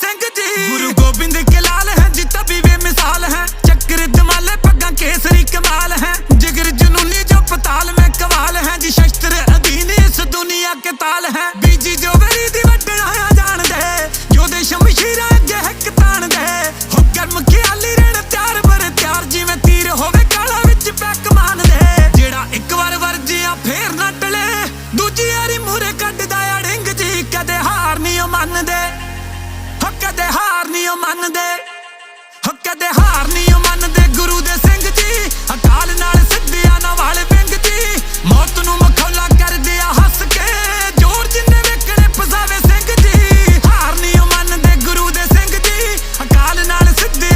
ਸਿੰਘ ਜੀ। ਗੁਰੂ ਗੋਬਿੰਦ ਕੇ ਲਾਲ ਹੈ ਜੀ ਤਬੀ ਵੇ ਮਿਸਾਲ ਹੈ। ਚੱਕਰ ਦਮਾਲੇ ਪੱਗਾਂ ਕੇਸਰੀ ਕਮਾਲ ਹੈ। ਜਿਗਰ ਜਨੂਨੀ ਜੋ ਪਤਾਲ ਮੈਂ ਕਮਾਲ ਹੈ। ਜੀ ਸ਼ਸਤਰ ਅਧੀਨ ਇਸ ਦੁਨੀਆ ਕੇ ਤਾਲ ਹੈ। ਬੀਜੀ ਜੋ ਵਰੀ ਦੀ ਵੱਡਣ ਆ ਜਾਣਦੇ। ਜੋ ਦੇ ਸ਼ਮਸ਼ੀਰਾਂ ਅੱਗੇ ਹੱਕ ਤਾਣਦੇ। ਹੋ ਕਰਮ ਖਿਆਲੀ ਰਹਿਣ ਤਿਆਰ ਬਰ ਤਿਆਰ ਜਿਵੇਂ ਤੀਰ ਹੋਵੇ ਕਾਲਾ ਵਿੱਚ ਪੈਕ ਮਾਨਦੇ ਜਿਹੜਾ ਇੱਕ ਵਾਰ ਵਰਜਿਆ ਫੇਰ ਨਾ ਟਲੇ। ਦੂਜੀ ਵਾਰੀ ਮੂਰੇ ਕੱਢਦਾ ਆ ਡਿੰਗ ਜੀ, ਕਦੇ ਹਾਰ ਨਹੀਂ ਮੰਨਦੇ। today.